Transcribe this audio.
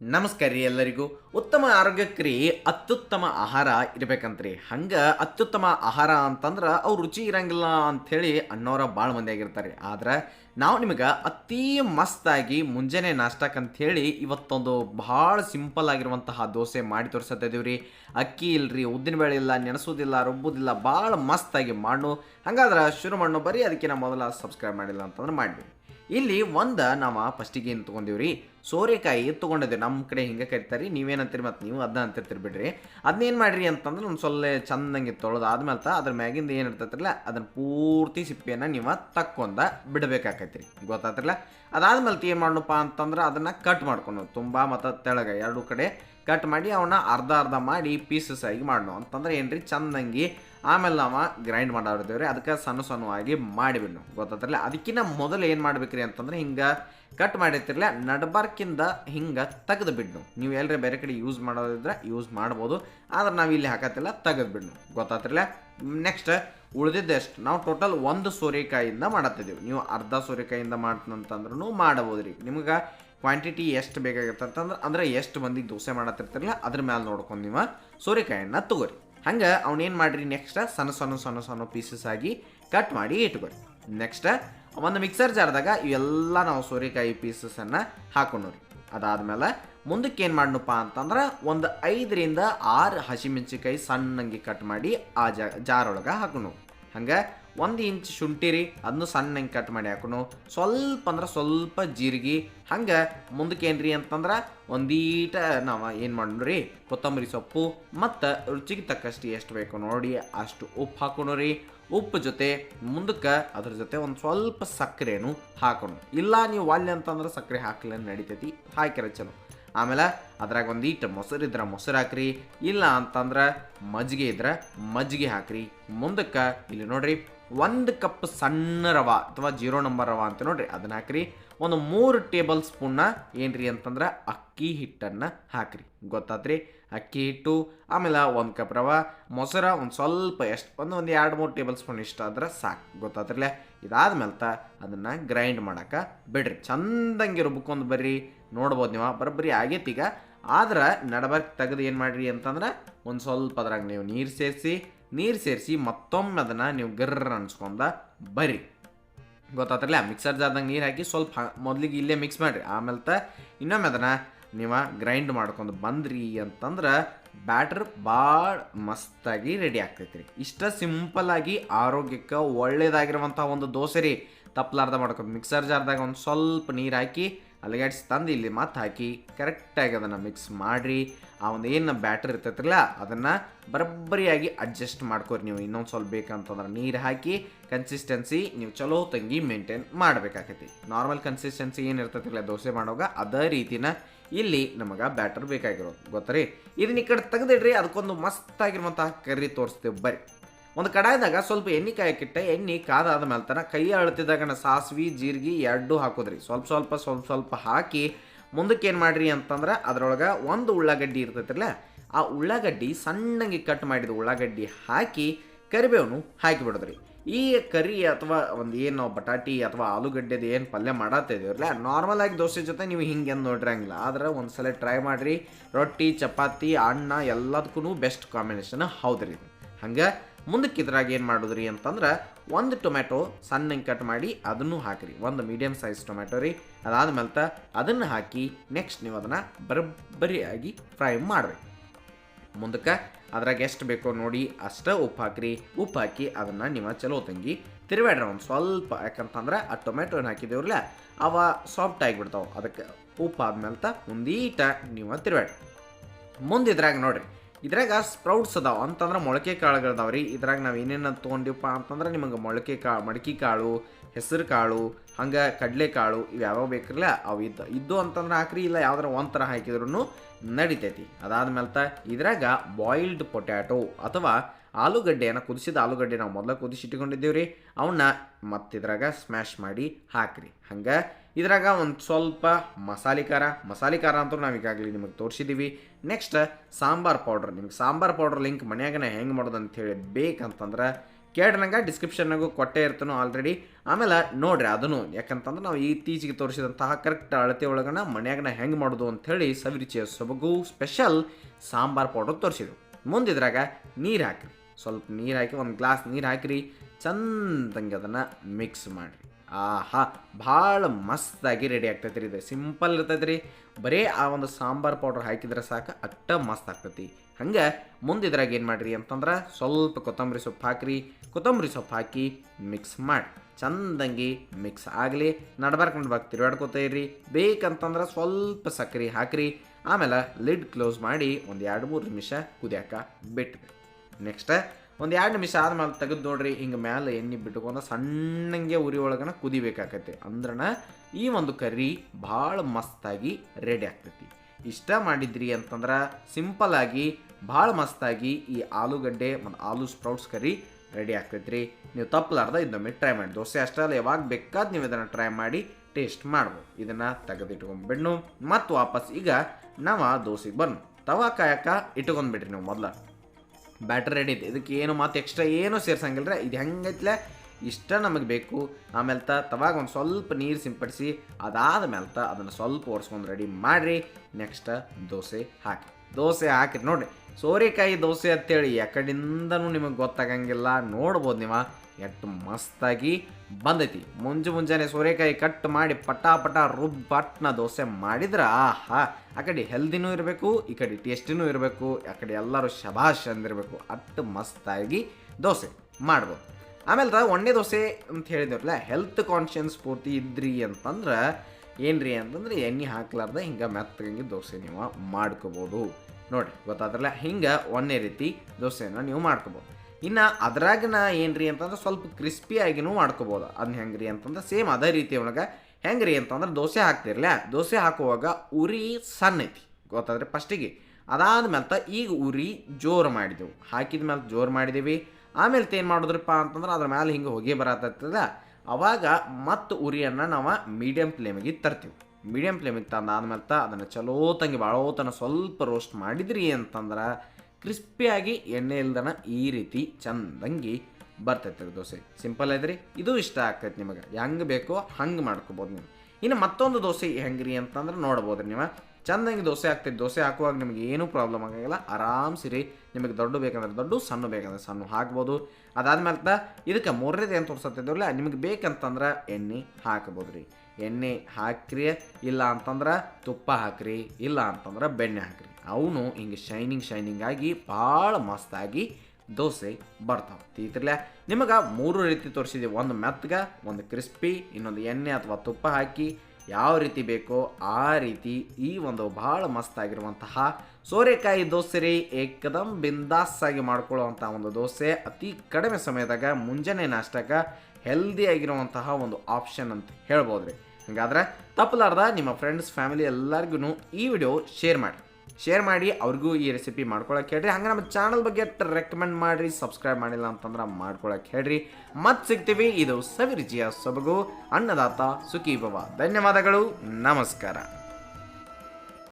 ನಮಸ್ಕಾರ ರೀ ಎಲ್ಲರಿಗೂ. ಉತ್ತಮ ಆರೋಗ್ಯಕ್ರಿ, ಅತ್ಯುತ್ತಮ ಆಹಾರ ಇರ್ಬೇಕಂತ್ರಿ. ಹಂಗ ಅತ್ಯುತ್ತಮ ಆಹಾರ ಅಂತಂದ್ರೆ ಅವ್ರು ರುಚಿ ಇರಂಗಿಲ್ಲ ಅಂಥೇಳಿ ಅನ್ನೋರ ಭಾಳ ಮಂದಿ ಆಗಿರ್ತಾರೆ. ಆದ್ರೆ ನಾವು ನಿಮಗೆ ಅತೀ ಮಸ್ತಾಗಿ ಮುಂಜಾನೆ ನಾಷ್ಟಕ್ಕಂಥೇಳಿ ಇವತ್ತೊಂದು ಭಾಳ ಸಿಂಪಲ್ ಆಗಿರುವಂತಹ ದೋಸೆ ಮಾಡಿ ತೋರಿಸತ್ತಿದ್ದೀವಿ ರೀ ಅಕ್ಕಿ ಇಲ್ರಿ, ಉದ್ದಿನ ಬೇಳೆ ಇಲ್ಲ, ನೆನೆಸೋದಿಲ್ಲ, ರುಬ್ಬೋದಿಲ್ಲ, ಭಾಳ ಮಸ್ತಾಗಿ ಮಾಡು ಹಂಗಾದ್ರೆ ಶುರು ಮಾಡೋ ಬರೀ ಅದಕ್ಕೆ ಮೊದಲ ಸಬ್ಸ್ಕ್ರೈಬ್ ಮಾಡಿಲ್ಲ ಅಂತಂದ್ರೆ ಮಾಡಿಬಿಡಿ. ಇಲ್ಲಿ ಒಂದು ನಾವು ಫಸ್ಟಿಗೆ ಏನು ತೊಗೊಂಡಿವ್ರಿ? ಸೋರೆಕಾಯಿ ತೊಗೊಂಡಿದ್ದೀವಿ ನಮ್ಮ ಕಡೆ ಹಿಂಗೆ ಕರಿತಾರೆ, ನೀವೇನಂತೀರಿ ಮತ್ತು ನೀವು ಅದನ್ನ ಅಂತಿರ್ತೀರಿ ಬಿಡ್ರಿ. ಅದನ್ನೇನು ಮಾಡಿರಿ ಅಂತಂದ್ರೆ ಒಂದು ಸೊಲ್ಲೆ ಚಂದಂಗೆ ತೊಳೆದು ಆದ್ಮೇಲೆ ತ ಅದ್ರ ಮ್ಯಾಗಿಂದ ಏನು ಇರ್ತೈತಿರಲ್ಲ, ಅದನ್ನು ಪೂರ್ತಿ ಸಿಪ್ಪೆಯನ್ನು ನೀವು ತಕ್ಕೊಂಡ ಬಿಡಬೇಕಾಕೈತಿ ರೀ ಗೊತ್ತಾತ್ರಲ್ಲ? ಅದಾದ್ಮೇಲೆ ಏನು ಮಾಡೋಣಪ್ಪ ಅಂತಂದ್ರೆ ಅದನ್ನು ಕಟ್ ಮಾಡ್ಕೊಂಡು ತುಂಬ ಮತ್ತು ತೆಳಗೆ ಎರಡು ಕಡೆ ಕಟ್ ಮಾಡಿ ಅವನ್ನ ಅರ್ಧ ಅರ್ಧ ಮಾಡಿ ಪೀಸಸ್ ಆಗಿ ಮಾಡೋಣ ಅಂತಂದ್ರೆ ಏನ್ರಿ? ಚಂದಂಗಿ ಆಮೇಲೆ ನಾವು ಗ್ರೈಂಡ್ ಮಾಡಿದೇವ್ರಿ ಅದಕ್ಕೆ ಸಣ್ಣ ಸಣ್ಣವಾಗಿ ಮಾಡಿಬಿಡ್ನು. ಗೊತ್ತಾತ್ರಲ್ಲ ಅದಕ್ಕಿಂತ ಮೊದಲು ಏನು ಮಾಡ್ಬೇಕ್ರಿ ಅಂತಂದ್ರೆ ಹಿಂಗೆ ಕಟ್ ಮಾಡಿರ್ತಿರ್ಲ, ನಡ್ಬಾರ್ಕಿಂದ ಹಿಂಗೆ ತೆಗೆದು ಬಿಡ್ನು ನೀವು ಎಲ್ಲರೇ ಬೇರೆ ಕಡೆ ಯೂಸ್ ಮಾಡೋದಿದ್ರೆ ಯೂಸ್ ಮಾಡ್ಬೋದು. ಆದ್ರೆ ನಾವು ಇಲ್ಲಿ ಹಾಕತ್ತಿಲ್ಲ ತೆಗೆದು ಬಿಡ್ನು ಗೊತ್ತಾತ್ರಲ್ಲ ನೆಕ್ಸ್ಟ್ ಉಳಿದಿದ್ದೆಷ್ಟು? ನಾವು ಟೋಟಲ್ ಒಂದು ಸೋರೆಕಾಯಿಂದ ಮಾಡತ್ತಿದ್ದೀವಿ. ನೀವು ಅರ್ಧ ಸೋರೆಕಾಯಿಂದ ಮಾಡ್ತಂತಂದ್ರೂ ಮಾಡಬಹುದು ರೀ ನಿಮ್ಗೆ ಕ್ವಾಂಟಿಟಿ ಎಷ್ಟು ಬೇಕಾಗತ್ತೆ ಅಂತಂದ್ರೆ, ಅಂದ್ರೆ ಎಷ್ಟು ಮಂದಿಗೆ ದೋಸೆ ಮಾಡತ್ತಿರ್ತಿರಲ್ಲ, ಅದ್ರ ಮೇಲೆ ನೋಡ್ಕೊಂಡು ನೀವು ಸೋರೆಕಾಯಿನ ತಗೋರಿ. ಹಂಗೆ ಅವನೇನು ಮಾಡಿರಿ ನೆಕ್ಸ್ಟ್ ಸಣ್ಣ ಸಣ್ಣ ಸಣ್ಣ ಸಣ್ಣ ಪೀಸಸ್ ಆಗಿ ಕಟ್ ಮಾಡಿ ಇಟ್ಕೊರಿ. ನೆಕ್ಸ್ಟ್ ಒಂದು ಮಿಕ್ಸರ್ ಜಾರ್ದಾಗ ಇವೆಲ್ಲ ನಾವು ಸೋರೆಕಾಯಿ ಪೀಸಸನ್ನು ಹಾಕೊಂಡ್ರಿ. ಅದಾದ್ಮೇಲೆ ಮುಂದಕ್ಕೆ ಏನು ಮಾಡಣಪ್ಪ ಅಂತಂದ್ರೆ ಒಂದು ಐದರಿಂದ ಆರು ಹಸಿಮೆಣ್ಸಿಕಾಯಿ ಸಣ್ಣಂಗೆ ಕಟ್ ಮಾಡಿ ಆ ಜಾರೊಳಗೆ ಹಾಕೊಂಡು ಹಂಗೆ ಒಂದು ಇಂಚ್ ಶುಂಠಿ ರೀ ಅದನ್ನು ಸಣ್ಣಂಗೆ ಕಟ್ ಮಾಡಿ ಹಾಕೋಣ. ಸ್ವಲ್ಪ ಅಂದ್ರೆ ಸ್ವಲ್ಪ ಜೀರಿಗೆ. ಹಂಗೆ ಮುಂದಕ್ಕೇನ್ರಿ ಅಂತಂದ್ರೆ ಒಂದೀಟ ನಾವು ಏನು ಮಾಡೋಣ್ರಿ ಕೊತ್ತಂಬರಿ ಸೊಪ್ಪು ಮತ್ತು ರುಚಿಗೆ ತಕ್ಕಷ್ಟು ಎಷ್ಟು ಬೇಕು ನೋಡಿ ಅಷ್ಟು ಉಪ್ಪು ಹಾಕೋಣ ರೀ ಉಪ್ಪು ಜೊತೆ ಮುಂದಕ್ಕೆ ಅದ್ರ ಜೊತೆ ಒಂದು ಸ್ವಲ್ಪ ಸಕ್ಕರೆನು ಹಾಕೋಣ. ಇಲ್ಲ ನೀವು ಒಲ್ಲೆ ಅಂತಂದ್ರೆ ಸಕ್ಕರೆ ಹಾಕಲ ನಡಿತೈತಿ. ಹಾಕಿರ ಚಲೋ. ಆಮೇಲೆ ಅದ್ರಾಗ ಒಂದು ಈಟ್ ಮೊಸರು ಇದ್ರೆ ಮೊಸರು ಹಾಕ್ರಿ. ಇಲ್ಲ ಅಂತಂದ್ರೆ ಮಜ್ಜಿಗೆ ಇದ್ರೆ ಮಜ್ಜಿಗೆ ಹಾಕ್ರಿ. ಮುಂದಕ್ಕೆ ಇಲ್ಲಿ ನೋಡ್ರಿ ಒಂದು ಕಪ್ ಸಣ್ಣ ರವ ಅಥವಾ ಜೀರೋ ನಂಬರ್ ರವ ಅಂತ ನೋಡ್ರಿ. ಅದನ್ನ ಹಾಕ್ರಿ. ಒಂದು ಮೂರು ಟೇಬಲ್ ಸ್ಪೂನ್ನ ಏನ್ರಿ ಅಂತಂದ್ರೆ ಅಕ್ಕಿ ಹಿಟ್ಟನ್ನು ಹಾಕ್ರಿ. ಗೊತ್ತಾತ್ರಿ? ಅಕ್ಕಿ ಹಿಟ್ಟು, ಆಮೇಲೆ ಒಂದು ಕಪ್ ರವ, ಮೊಸರ ಒಂದು ಸ್ವಲ್ಪ ಎಷ್ಟು, ಒಂದು ಒಂದು ಎರಡು ಮೂರು ಟೇಬಲ್ ಸ್ಪೂನ್ ಇಷ್ಟ ಆದ್ರೆ ಸಾಕು. ಗೊತ್ತಾತ್ರಲ್ಲ ಇದಾದ್ಮೇಲೆ ತ ಅದನ್ನು ಗ್ರೈಂಡ್ ಮಾಡೋಕೆ ಬಿಡ್ರಿ. ಚಂದಂಗೆ ರುಬ್ಕೊಂಡು ಬರ್ರಿ. ನೋಡ್ಬೋದು ನೀವು. ಬರೋಬ್ಬರಿ ಆಗೈತಿ ಈಗ. ಆದ್ರೆ ನಡಬರ್ಕ್ ತೆಗೆದು ಏನು ಮಾಡ್ರಿ ಅಂತಂದ್ರೆ ಒಂದು ಸ್ವಲ್ಪ ಅದ್ರಾಗ ನೀವು ನೀರು ಸೇರಿಸಿ ನೀರು ಸೇರಿಸಿ ಮತ್ತೊಮ್ಮೆ ಅದನ್ನು ನೀವು ಗರ್ರ ಅನ್ಸ್ಕೊಂಡ ಬರ್ರಿ. ಗೊತ್ತಾತ್ರಲ್ಲ ಮಿಕ್ಸರ್ ಜಾರ್ದಾಗ ನೀರು ಹಾಕಿ ಸ್ವಲ್ಪ ಮೊದಲಿಗೆ ಮೊದ್ಲಿಗೆ ಇಲ್ಲೇ ಮಿಕ್ಸ್ ಮಾಡಿರಿ. ಆಮೇಲೆ ತ ಇನ್ನೊಮ್ಮೆ ಅದನ್ನು ನೀವು ಗ್ರೈಂಡ್ ಮಾಡ್ಕೊಂಡು ಬಂದ್ರಿ ಅಂತಂದ್ರೆ ಬ್ಯಾಟ್ರ್ ಭಾಳ ಮಸ್ತಾಗಿ ರೆಡಿ ಆಗ್ತೈತಿ ರೀ ಇಷ್ಟ ಸಿಂಪಲ್ಲಾಗಿ ಆರೋಗ್ಯಕ್ಕೆ ಒಳ್ಳೇದಾಗಿರುವಂಥ ಒಂದು ದೋಸೆ ರೀ. ತಪ್ಪಲಾರ್ದ ಮಾಡ್ಕೊಂಡು ಮಿಕ್ಸರ್ ಜಾರ್ದಾಗ ಒಂದು ಸ್ವಲ್ಪ ನೀರು ಹಾಕಿ ಅಲ್ಲಿಗಾಡಿಸಿ ತಂದು ಇಲ್ಲಿ ಮತ್ತೆ ಹಾಕಿ ಕರೆಕ್ಟಾಗಿ ಅದನ್ನು ಮಿಕ್ಸ್ ಮಾಡಿರಿ. ಆ ಒಂದು ಏನು ಬ್ಯಾಟ್ರ್ ಇರ್ತೈತಿಲ್ಲ ಅದನ್ನು ಬರಬ್ಬರಿಯಾಗಿ ಅಡ್ಜಸ್ಟ್ ಮಾಡ್ಕೊರಿ ನೀವು. ಇನ್ನೊಂದು ಸ್ವಲ್ಪ ಬೇಕಂತಂದ್ರೆ ನೀರು ಹಾಕಿ ಕನ್ಸಿಸ್ಟೆನ್ಸಿ ನೀವು ಚಲೋ ತಂಗಿ ಮೇಂಟೈನ್ ಮಾಡಬೇಕಾಕೈತಿ. ನಾರ್ಮಲ್ ಕನ್ಸಿಸ್ಟೆನ್ಸಿ ಏನು ಇರ್ತೈತಿಲ್ಲ ದೋಸೆ ಮಾಡುವಾಗ ಅದೇ ರೀತಿನ ಇಲ್ಲಿ ನಮಗೆ ಬ್ಯಾಟರ್ ಬೇಕಾಗಿರೋದು. ಗೊತ್ತರಿ? ಇದನ್ನ ಈ ಕಡೆ ತೆಗೆದಿಡ್ರಿ, ಅದಕ್ಕೊಂದು ಮಸ್ತಾಗಿರುವಂತಹ ಕರ್ರಿ ತೋರಿಸ್ತೇವೆ. ಬರ್ರಿ. ಒಂದು ಕಡಾಯ್ದಾಗ ಸ್ವಲ್ಪ ಎಣ್ಣೆ ಕಾಯಕ್ಕಿಟ್ಟೆ, ಎಣ್ಣೆ ಕಾದಾದ ಮೇಲೆ ತನ ಕೈ ಅಳ್ತಿದಾಗ ಸಾಸ್ವಿ, ಜೀರಿಗೆ ಎರಡು ಹಾಕೋದ್ರಿ. ಸ್ವಲ್ಪ ಸ್ವಲ್ಪ ಸ್ವಲ್ಪ ಸ್ವಲ್ಪ ಹಾಕಿ ಮುಂದಕ್ಕೆ ಏನು ಮಾಡ್ರಿ ಅಂತಂದ್ರೆ ಅದ್ರೊಳಗೆ ಒಂದು ಉಳ್ಳಾಗಡ್ಡಿ ಇರ್ತೈತಿರಲ್ಲ ಆ ಉಳ್ಳಾಗಡ್ಡಿ ಸಣ್ಣಗೆ ಕಟ್ ಮಾಡಿದ ಉಳ್ಳಾಗಡ್ಡಿ ಹಾಕಿ ಕರಿಬೇವನು ಹಾಕಿಬಿಡೋದ್ರಿ. ಈ ಕರಿ ಅಥವಾ ಒಂದು ಏನು ಬಟಾಟಿ ಅಥವಾ ಆಲೂಗಡ್ಡೆದು ಏನು ಪಲ್ಯ ಮಾಡತ್ತಿದ್ದೀವ್ರಲ್ಲ ನಾರ್ಮಲ್ ಆಗಿ ದೋಸೆ ಜೊತೆ ನೀವು ಹಿಂಗೆ ಏನು ನೋಡಿರಂಗಿಲ್ಲ ಆದ್ರೆ ಒಂದ್ಸಲ ಟ್ರೈ ಮಾಡಿರಿ, ರೊಟ್ಟಿ, ಚಪಾತಿ, ಅನ್ನ ಎಲ್ಲದಕ್ಕೂ ಬೆಸ್ಟ್ ಕಾಂಬಿನೇಷನ್ ಹೌದ್ರಿ. ಹಂಗೆ ಮುಂದಕ್ಕೆ ಇದ್ರಾಗ ಏನು ಮಾಡೋದ್ರಿ ಅಂತಂದ್ರೆ ಒಂದು ಟೊಮೆಟೊ ಸಣ್ಣಗೆ ಕಟ್ ಮಾಡಿ ಅದನ್ನು ಹಾಕಿರಿ. ಒಂದು ಮೀಡಿಯಮ್ ಸೈಜ್ ಟೊಮೆಟೊ ರೀ. ಅದಾದ್ಮೇಲೆ ತ ಅದನ್ನು ಹಾಕಿ ನೆಕ್ಸ್ಟ್ ನೀವು ಅದನ್ನು ಬರಬ್ಬರಿಯಾಗಿ ಫ್ರೈ ಮಾಡಬೇಕು ಮುಂದಕ್ಕೆ ಅದ್ರಾಗ ಎಷ್ಟು ಬೇಕೋ ನೋಡಿ ಅಷ್ಟೇ ಉಪ್ಪು ಹಾಕ್ರಿ. ಉಪ್ಪು ಹಾಕಿ ಅದನ್ನು ನೀವು ಚಲೋ ತಂಗಿ ತಿರುಗಾಡ್ರಿ ಒಂದು ಸ್ವಲ್ಪ. ಯಾಕಂತಂದ್ರೆ ಆ ಟೊಮ್ಯಾಟೊ ಏನು ಹಾಕಿದೇವ್ರಲ್ಲ, ಅವ ಸಾಫ್ಟ್ ಆಗಿಬಿಡ್ತಾವೆ. ಅದಕ್ಕೆ ಉಪ್ಪು ಆದ್ಮೇಲೆ ತ ಒಂದೀಟ ನೀವು ತಿರುಗಾಡ್ರಿ ಮುಂದಿದ್ರಾಗ ನೋಡ್ರಿ. ಇದ್ರಾಗ ಸ್ಪ್ರೌಟ್ಸ್ ಅದಾವ, ಅಂತಂದ್ರೆ ಮೊಳಕೆ ಕಾಳುಗಳದಾವ ರೀ. ಇದ್ರಾಗ ನಾವು ಏನೇನು ತೊಗೊಂಡಿವಪ್ಪ ಅಂತಂದ್ರೆ ನಿಮಗೆ ಮೊಳಕೆ ಕಾಳು ಮಡಕೆ ಕಾಳು, ಹೆಸರು ಕಾಳು ಹಂಗೆ ಕಡಲೆಕಾಳು ಇವು ಯಾವ್ಯಾವ ಬೇಕಿರಲ್ಲ, ಅವು ಇದ್ದು. ಇದ್ದು ಅಂತಂದ್ರೆ ಹಾಕ್ರಿ, ಇಲ್ಲ ಯಾವ್ದಾರ ಒಂಥರ ಹಾಕಿದ್ರು ನಡಿತೈತಿ. ಅದಾದ್ಮೇಲೆ ತ ಇದ್ರಾಗ ಬಾಯಿಲ್ಡ್ ಪೊಟ್ಯಾಟೊ ಅಥವಾ ಆಲೂಗಡ್ಡೆಯನ್ನು ಕುದಿಸಿದ ಆಲೂಗಡ್ಡೆ ನಾವು ಮೊದಲ ಕುದಿಸಿಟ್ಕೊಂಡಿದ್ದೀವಿ ರೀ ಅವನ್ನ ಮತ್ತಿದ್ರಾಗ ಸ್ಮ್ಯಾಶ್ ಮಾಡಿ ಹಾಕ್ರಿ. ಹಂಗೆ ಇದ್ರಾಗ ಒಂದು ಸ್ವಲ್ಪ ಮಸಾಲೆ ಖಾರ ಮಸಾಲೆ ಖಾರ ಅಂತೂ ನಾವು ಈಗಾಗಲೇ ನಿಮಗೆ ತೋರಿಸಿದ್ದೀವಿ ನೆಕ್ಸ್ಟ್ ಸಾಂಬಾರ್ ಪೌಡ್ರ್, ನಿಮ್ಗೆ ಸಾಂಬಾರ್ ಪೌಡ್ರ್ ಲಿಂಕ್ ಮನ್ಯಾಗನ ಹೆಂಗೆ ಮಾಡೋದು ಅಂತ ಹೇಳಿ ಬೇಕಂತಂದ್ರೆ ಕೇಳ್ರಿ ನಂಗೆ ಡಿಸ್ಕ್ರಿಪ್ಷನ್ನಾಗೂ ಕೊಟ್ಟೇ ಇರ್ತಾನೋ ಆಲ್ರೆಡಿ ಆಮೇಲೆ ನೋಡ್ರಿ ಅದನ್ನು, ಯಾಕಂತಂದ್ರೆ ನಾವು ಇತ್ತೀಚೆಗೆ ತೋರಿಸಿದಂತಹ ಕರೆಕ್ಟ್ ಅಳತೆ ಒಳಗನ ಮನ್ಯಾಗನ ಹೆಂಗೆ ಮಾಡೋದು ಅಂಥೇಳಿ ಸವಿರುಚಿಯ ಸೊಬಗು ಸ್ಪೆಷಲ್ ಸಾಂಬಾರು ಪೌಡರ್ ತೋರಿಸಿದ್ರು. ಮುಂದಿದ್ರಾಗ ನೀರು ಹಾಕಿರಿ. ಸ್ವಲ್ಪ ನೀರು ಹಾಕಿ, ಒಂದು ಗ್ಲಾಸ್ ನೀರು ಹಾಕಿರಿ. ಚಂದಂಗೆ ಅದನ್ನು ಮಿಕ್ಸ್ ಮಾಡಿರಿ. ಆಹಾ, ಭಾಳ ಮಸ್ತಾಗಿ ರೆಡಿ ಆಗ್ತೈತೆ ರೀ ಇದು. ಸಿಂಪಲ್ ಇರ್ತೈತೆ ರೀ ಬರೀ ಆ ಒಂದು ಸಾಂಬಾರು ಪೌಡರ್ ಹಾಕಿದ್ರೆ ಸಾಕು, ಅಟ್ಟ ಮಸ್ತ್ ಆಗ್ತೈತಿ. ಹಂಗೆ ಮುಂದಿದ್ರಾಗ ಏನು ಮಾಡಿರಿ ಅಂತಂದ್ರೆ ಸ್ವಲ್ಪ ಕೊತ್ತಂಬರಿ ಸೊಪ್ಪು ಹಾಕಿರಿ. ಕೊತ್ತಂಬರಿ ಸೊಪ್ಪು ಹಾಕಿ ಮಿಕ್ಸ್ ಮಾಡಿ. ಚಂದಂಗಿ ಮಿಕ್ಸ್ ಆಗಲಿ. ನಡ್ಬಾರ್ಕೊಂಡು ಬಾಕಿ ತಿರುಗಾಡ್ಕೋತಾ ಇರ್ರಿ. ಬೇಕಂತಂದ್ರೆ ಸ್ವಲ್ಪ ಸಕ್ಕರೆ ಹಾಕಿರಿ. ಆಮೇಲೆ ಲಿಡ್ ಕ್ಲೋಸ್ ಮಾಡಿ ಒಂದು ಎರಡು ಮೂರು ನಿಮಿಷ ಕುದಿಯಾಕ ಬಿಟ್ಟು ನೆಕ್ಸ್ಟ್ ಒಂದು ಎರಡು ನಿಮಿಷ ಆದಮೇಲೆ ತೆಗೆದು ನೋಡ್ರಿ, ಹಿಂಗೆ ಮೇಲೆ ಎಣ್ಣೆ ಬಿಟ್ಕೊಂಡು ಸಣ್ಣಂಗೆ ಉರಿ ಒಳಗನ ಕುದಿಬೇಕಾಕೈತಿ ಅಂದ್ರನ ಈ ಒಂದು ಕರಿ ಭಾಳ ಮಸ್ತಾಗಿ ರೆಡಿ ಆಗ್ತೈತಿ. ಇಷ್ಟ ಮಾಡಿದ್ರಿ ಅಂತಂದ್ರೆ ಆಗಿ ಭಾಳ ಮಸ್ತಾಗಿ ಈ ಆಲೂಗಡ್ಡೆ ಮತ್ತು ಆಲೂ ಸ್ಪ್ರೌಟ್ಸ್ ಕರಿ ರೆಡಿ ಆಗ್ತೈತೆ ರೀ ನೀವು ತಪ್ಪಲಾರ್ದ ಇದೊಮ್ಮೆ ಟ್ರೈ ಮಾಡಿ. ದೋಸೆ ಅಷ್ಟೇ ಅಲ್ಲ, ಯಾವಾಗ ಬೇಕಾದ ನೀವು ಇದನ್ನು ಟ್ರೈ ಮಾಡಿ ಟೇಸ್ಟ್ ಮಾಡ್ಬೋದು. ಇದನ್ನು ತೆಗೆದಿಟ್ಕೊಂಡ್ಬಿಡ್ನು ಮತ್ತು ವಾಪಸ್ ಈಗ ನಾವು ದೋಸೆಗೆ ಬನ್ನು. ತವಾ ಕಾಯಕ ಇಟ್ಕೊಂಡ್ಬಿಡ್ರಿ ನೀವು ಮೊದಲ. ಬ್ಯಾಟ್ರಿ ರೆಡಿ ಇದೆ. ಇದಕ್ಕೆ ಏನು ಮತ್ತು ಎಕ್ಸ್ಟ್ರಾ ಏನೂ ಸೇರ್ಸಂಗಿಲ್ಲ ಇದು ಹೆಂಗೈತ್ಲೆ? ಇಷ್ಟ ನಮಗೆ ಬೇಕು. ಆಮೇಲೆ ತ ತವಾಗ ಒಂದು ಸ್ವಲ್ಪ ನೀರು ಸಿಂಪಡಿಸಿ, ಅದಾದ ಮೇಲೆ ತ ಅದನ್ನು ಸ್ವಲ್ಪ ಒರೆಸ್ಕೊಂಡು ರೆಡಿ ಮಾಡಿರಿ. ನೆಕ್ಸ್ಟ್ ದೋಸೆ ಹಾಕಿ. ದೋಸೆ ಹಾಕಿರಿ ನೋಡಿರಿ. ಸೋರೆಕಾಯಿ ದೋಸೆ ಅಂತೇಳಿ ಯಾಕಡಿಂದನೂ ನಿಮಗೆ ಗೊತ್ತಾಗಂಗಿಲ್ಲ. ನೋಡ್ಬೋದು ನೀವು. ಎಷ್ಟು ಮಸ್ತಾಗಿ ಬಂದೈತಿ. ಮುಂಜು ಮುಂಜಾನೆ ಸೋರೆಕಾಯಿ ಕಟ್ ಮಾಡಿ ಪಟ ರುಬ್ ಪಟ್ನ ದೋಸೆ ಮಾಡಿದ್ರೆ ಆಹಾ, ಆ ಕಡೆ ಹೆಲ್ದಿನೂ ಇರಬೇಕು, ಈ ಕಡೆ ಟೇಸ್ಟಿನೂ ಇರಬೇಕು, ಆ ಕಡೆ ಎಲ್ಲರೂ ಶಬಾಷ್ ಅಂದಿರಬೇಕು. ಅಷ್ಟು ಮಸ್ತಾಗಿ ದೋಸೆ ಮಾಡ್ಬೋದು. ಆಮೇಲೆ ಒಣ್ಣೆ ದೋಸೆ ಅಂತ ಹೇಳಿದ್ರಲ್ಲ ಹೆಲ್ತ್ ಕಾನ್ಷಿಯನ್ಸ್ ಪೂರ್ತಿ ಇದ್ರಿ ಅಂತಂದ್ರೆ ಏನ್ರಿ ಅಂತಂದ್ರೆ ಎಣ್ಣೆ ಹಾಕ್ಲಾರ್ದ ಹಿಂಗೆ ಮೆತ್ತಗಂಗೆ ದೋಸೆ ನೀವು ಮಾಡ್ಕೋಬೋದು. ನೋಡ್ರಿ, ಗೊತ್ತಾದ್ರಲ್ಲ, ಹಿಂಗೆ ಒಂದೇ ರೀತಿ ದೋಸೆನ ನೀವು ಮಾಡ್ಕೋಬೋದು. ಇನ್ನು ಅದ್ರಾಗನ ರೀ ಅಂತಂದ್ರೆ ಸ್ವಲ್ಪ ಕ್ರಿಸ್ಪಿಯಾಗಿನೂ ಮಾಡ್ಕೋಬೋದು. ಅದನ್ನ ರೀ ಅಂತಂದ್ರೆ ಸೇಮ್ ಅದೇ ರೀತಿ ಒಳಗೆ ಹೆಂಗ್ರಿ ಅಂತಂದ್ರೆ ದೋಸೆ ಹಾಕ್ತಿರ್ಲ, ದೋಸೆ ಹಾಕುವಾಗ ಉರಿ ಸಣ್ಣ ಐತಿ, ಗೊತ್ತಾದ್ರೆ ಫಸ್ಟಿಗೆ ಅದಾದ್ಮೇಲೆ ಈಗ ಉರಿ ಜೋರು ಮಾಡಿದೆವು. ಹಾಕಿದ ಮೇಲೆ ಜೋರು ಮಾಡಿದ್ದೀವಿ ಆಮೇಲೆ ಏನು ಮಾಡಿದ್ರಪ್ಪ ಅಂತಂದ್ರೆ ಅದ್ರ ಮೇಲೆ ಹಿಂಗೆ ಹೊಗೆ ಬರತ್ತದ, ಅವಾಗ ಮತ್ತು ಉರಿಯನ್ನು ನಾವು ಮೀಡಿಯಂ ಫ್ಲೇಮಿಗೆ ತರ್ತೀವಿ. ಮೀಡಿಯಮ್ ಫ್ಲೇಮಿಗೆ ತಂದಾದ್ಮೇಲೆ ತ ಅದನ್ನು ಚಲೋ ತಂಗಿ ಭಾಳೋತನ ಸ್ವಲ್ಪ ರೋಸ್ಟ್ ಮಾಡಿದ್ರಿ ಅಂತಂದ್ರೆ ಕ್ರಿಸ್ಪಿಯಾಗಿ ಎಣ್ಣೆ ಇಲ್ದನ ಈ ರೀತಿ ಚಂದಂಗಿ ಬರ್ತೈತೆ ರೀ ದೋಸೆ. ಸಿಂಪಲ್ ಐತ್ರಿ. ಇದು ಇಷ್ಟ ಆಗ್ತೈತೆ ನಿಮಗೆ. ಹೆಂಗೆ ಬೇಕೋ ಹಂಗೆ ಮಾಡ್ಕೋಬೋದು ನೀವು. ಇನ್ನು ಮತ್ತೊಂದು ದೋಸೆ ಹೆಂಗ್ರಿ ಅಂತಂದ್ರೆ ನೋಡ್ಬೋದು ರೀ ನೀವು. ಚಂದಂಗೆ ದೋಸೆ ಆಗ್ತೈತೆ. ದೋಸೆ ಹಾಕುವಾಗ ನಿಮಗೆ ಏನೂ ಪ್ರಾಬ್ಲಮ್ ಆಗಂಗಿಲ್ಲ. ಆರಾಮ್ಸಿರಿ ನಿಮಗೆ ದೊಡ್ಡ ಬೇಕಂದ್ರೆ ದೊಡ್ಡ, ಸಣ್ಣ ಬೇಕಂದ್ರೆ ಸಣ್ಣ ಹಾಕ್ಬೋದು. ಅದಾದ್ಮೇಲೆ ಇದಕ್ಕೆ ಮೂರನೇದು ಏನು ತೋರಿಸತ್ತಿದ್ರಲ್ಲ ನಿಮಗೆ ಬೇಕಂತಂದ್ರೆ ಎಣ್ಣೆ ಹಾಕ್ಬೋದು ರೀ ಎಣ್ಣೆ ಹಾಕ್ರಿ, ಇಲ್ಲ ಅಂತಂದ್ರೆ ತುಪ್ಪ ಹಾಕ್ರಿ, ಇಲ್ಲ ಅಂತಂದ್ರೆ ಬೆಣ್ಣೆ ಹಾಕ್ರಿ. ಅವನು ಹಿಂಗೆ ಶೈನಿಂಗ್ ಶೈನಿಂಗ್ ಆಗಿ ಭಾಳ ಮಸ್ತಾಗಿ ದೋಸೆ ಬರ್ತಾವೆ. ತೀತ್ರಲ್ಲ ನಿಮಗೆ ಮೂರು ರೀತಿ ತೋರಿಸಿದೆ ಒಂದು ಮೆತ್ತಗ, ಒಂದು ಕ್ರಿಸ್ಪಿ ಇನ್ನೊಂದು ಎಣ್ಣೆ ಅಥವಾ ತುಪ್ಪ ಹಾಕಿ ಯಾವ ರೀತಿ ಬೇಕೋ ಆ ರೀತಿ ಈ ಒಂದು ಭಾಳ ಮಸ್ತಾಗಿರುವಂತಹ ಸೋರೆಕಾಯಿ ದೋಸೆ ರೀ. ಏಕದಮ್ ಬಿಂದಾಸ್ ಆಗಿ ಮಾಡ್ಕೊಳ್ಳುವಂಥ ಒಂದು ದೋಸೆ. ಅತಿ ಕಡಿಮೆ ಸಮಯದಾಗ, ಮುಂಜಾನೆ ನಾಷ್ಟಕ್ಕೆ ಹೆಲ್ದಿ ಆಗಿರುವಂತಹ ಒಂದು ಆಪ್ಷನ್ ಅಂತ ಹೇಳ್ಬೋದು ರೀ ಹಾಗಾದ್ರೆ ತಪ್ಪಲಾರ್ದ ನಿಮ್ಮ ಫ್ರೆಂಡ್ಸ್ ಫ್ಯಾಮಿಲಿ ಎಲ್ಲರಿಗೂ ಈ ವಿಡಿಯೋ ಶೇರ್ ಮಾಡಿ. ಶೇರ್ ಮಾಡಿ ಅವ್ರಿಗೂ ಈ ರೆಸಿಪಿ ಮಾಡ್ಕೊಳಕ್ಕೆ ಹೇಳ್ರಿ. ಹಂಗೆ ನಮ್ಮ ಚಾನಲ್ ಬಗ್ಗೆ ರೆಕಮೆಂಡ್ ಮಾಡಿರಿ ಸಬ್ಸ್ಕ್ರೈಬ್ ಮಾಡಿಲ್ಲ ಅಂತಂದ್ರೆ ಮಾಡ್ಕೊಳಕ್ಕೆ ಹೇಳ್ರಿ. ಮತ್ತೆ ಸಿಗ್ತೀವಿ, ಇದು ಸವಿರುಚಿಯ ಸೊಬಗು, ಅನ್ನದಾತ ಸುಖಿ ಭವ ಧನ್ಯವಾದಗಳು, ನಮಸ್ಕಾರ.